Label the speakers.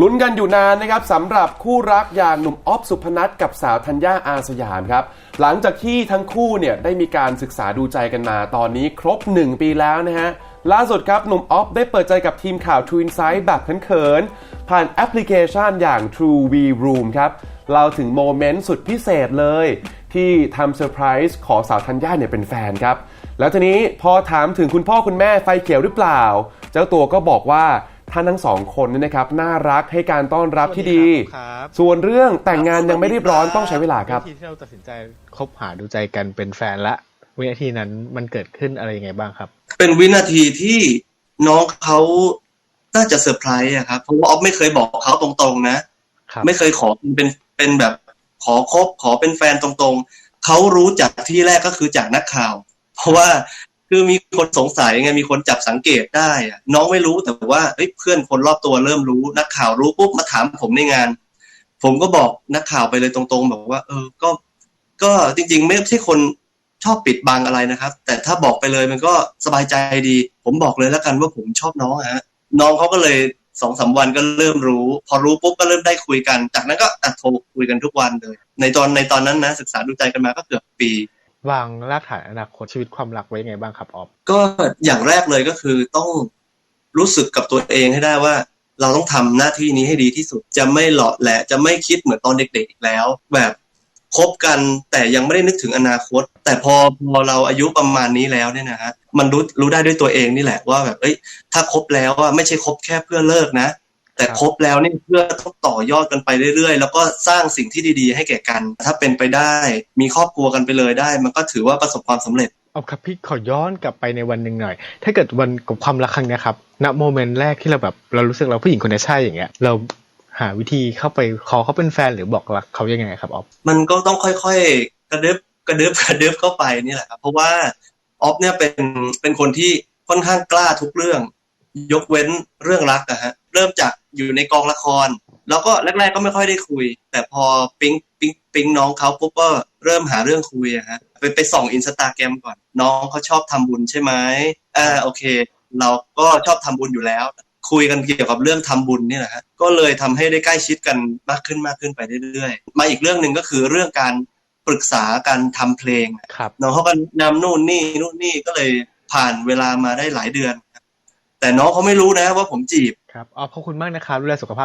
Speaker 1: ลุ้นกันอยู่นานนะครับสำหรับคู่รักอย่างหนุ่มออฟสุพนัทกับสาวธัญญาอาสยามครับ หลังจากที่ทั้งคู่เนี่ยได้มีการศึกษาดูใจกันมาตอนนี้ครบ 1 ปีแล้วนะฮะ ล่าสุดครับ หนุ่มออฟได้เปิดใจกับทีมข่าว True Insight แบบเขินๆ ผ่านแอปพลิเคชันอย่าง True V Room ครับเราถึงโมเมนต์สุดพิเศษเลย ที่ทำเซอร์ไพรส์ขอสาวธัญญาเนี่ยเป็นแฟนครับ แล้วทีนี้พอถามถึงคุณพ่อคุณแม่ไฟเขียวหรือเปล่า เจ้าตัวก็บอกว่า ท่านทั้งสองคนเนี่ยนะครับน่ารักให้การต้อนรับที่ดี
Speaker 2: ครับ
Speaker 1: ส่วนเรื่องแต่งงานยังไม่รีบร้อนต้องใช้เวลาครับ
Speaker 2: วิธีที่เราตัดสินใจคบหาดูใจกันเป็นแฟนละวินาทีนั้นมันเกิดขึ้นอะไรยังไงบ้างครับ
Speaker 3: เป็นวินาทีที่น้องเขาน่าจะเซอร์ไพรส์อะครับเพราะว่าออฟไม่เคยบอกเขาตรงๆนะ
Speaker 2: ครับ
Speaker 3: ไม่เคยขอเป็นเป็นแบบขอคบขอเป็นแฟนตรงๆ เขารู้จากที่แรกก็คือจากนักข่าว เพราะว่า คือมีคนสงสัยไงมีคนจับสังเกตได้อะน้องไม่รู้แต่ว่าเเพื่อนคนรอบตัวเริ่มรู้ นักข่าวรู้ปุ๊บมาถามผมในงาน ผมก็บอกนักข่าวไปเลยตรงๆแบบว่า เออก็ก็จริง ๆ ไม่ใช่คนชอบปิดบังอะไรนะครับ แต่ถ้าบอกไปเลยมันก็สบายใจดี ผมบอกเลยแล้วกันว่าผมชอบน้องฮะน้องเขาก็เลยสองสามวันก็เริ่มรู้ พอรู้ปุ๊บก็เริ่มได้คุยกัน จากนั้นก็อะโทรคุยกันทุกวันเลย ในตอนในตอนนั้นนะศึกษาดูใจกันมาก็เกือบปี
Speaker 2: วางรากฐานอนาคตชีวิตความรักไว้ยังไงบ้างครับออฟ
Speaker 3: ก็อย่างแรกเลยก็คือต้องรู้สึกกับตัวเองให้ได้ว่า เราต้องทำหน้าที่นี้ให้ดีที่สุด จะไม่หลอแหละจะไม่คิดเหมือนตอนเด็กๆอีกแล้ว แบบคบกันแต่ยังไม่ได้นึกถึงอนาคต แต่พอพอเราอายุประมาณนี้แล้วเนี่ยนะฮะมันรู้รู้ได้ด้วยตัวเองนี่แหละว่าแบบเอ้ยถ้าคบแล้วอะไม่ใช่คบแค่เพื่อเลิกนะ แต่คบแล้วนี่เพื่อต้องต่อยอดกันไปเรื่อยๆ แล้วก็สร้างสิ่งที่ดีๆ ให้แก่กัน ถ้าเป็นไปได้ มีครอบครัวกันไปเลยได้ มันก็ถือว่าประสบความสำเร็จ
Speaker 2: เอาครับพี่ขอย้อนกลับไปในวันหนึ่งหน่อย ถ้าเกิดวันกับความรักครั้งเนี้ยครับณโมเมนต์แรกที่เราแบบเรารู้สึกเราผู้หญิงคนนี้ใช่อย่างเงี้ยเราหาวิธีเข้าไปขอเขาเป็นแฟนหรือบอกรักเขายังไงครับออฟ
Speaker 3: มันก็ต้องค่อยๆกระดึบกระดึบกระดึบเข้าไปนี่แหละครับเพราะว่าออฟเนี่ยเป็นเป็นคนที่ค่อนข้างกล้าทุกเรื่อง ยกเว้นเรื่องรักอะฮะเริ่มจาก อยู่ในกองละคร แล้วก็แรกๆก็ไม่ค่อยได้คุย แต่พอปิ๊งปิ๊งปิ๊งน้องเขาปุ๊บก็เริ่มหาเรื่องคุยอะฮะไปไปส่องอินสตาแกรมก่อน น้องเขาชอบทำบุญใช่ไหมอ่าโอเค เราก็ชอบทำบุญอยู่แล้ว คุยกันเกี่ยวกับเรื่องทำบุญนี่แหละฮะก็เลยทำให้ได้ใกล้ชิดกันมากขึ้นมากขึ้นไปเรื่อยๆ มาอีกเรื่องหนึ่งก็คือเรื่องการปรึกษาการทำเพลง
Speaker 2: ครับ
Speaker 3: น้องเขาก็นำนู่นนี่นู่นนี่ก็เลยผ่านเวลามาได้หลายเดือนครับแต่น้องเขาไม่รู้นะว่าผมจีบ
Speaker 2: ครับออขอบคุณมากนะครับ ดูแลสุขภาพ